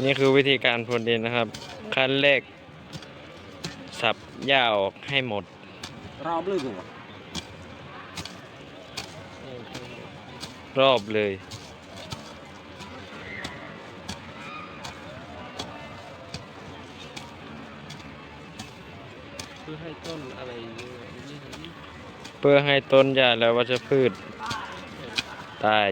นี่คือวิธีการพรวนดินนะครับ ขั้นแรกสับหญ้าออกให้หมด รอบเลยกูรอบเลย เพื่อให้ต้นอะไรเพื่อให้ต้นหญ้าและวัชพืชตาย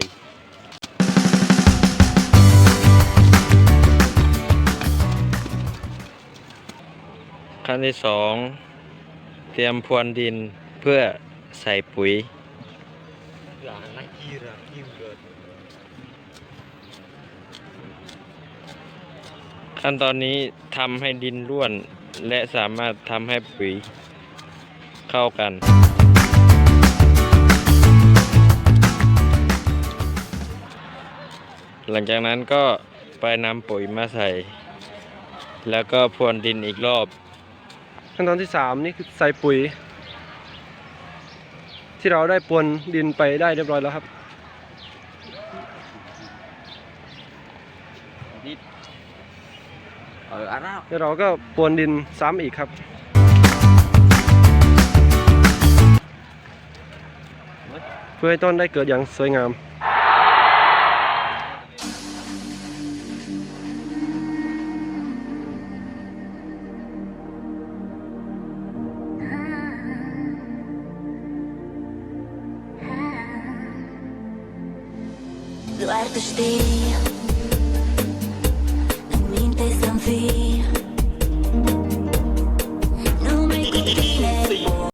ขั้นที่สองเตรียมพรวนดินเพื่อใส่ปุ๋ย ขั้นตอนนี้ทำให้ดินร่วน และสามารถทำให้ปุ๋ยเข้ากัน หลังจากนั้นก็ไปนำปุ๋ยมาใส่ แล้วก็พรวนดินอีกรอบ ขั้นตอนที่สามนี่คือใส่ปุ๋ย ที่เราได้ปวนดินไปได้เรียบร้อยแล้วครับเอออันแล้วเราก็ปวนดินซ้ำอีกครับ เพื่อให้ต้นได้เกิดอย่างสวยงาม Duarte, stay.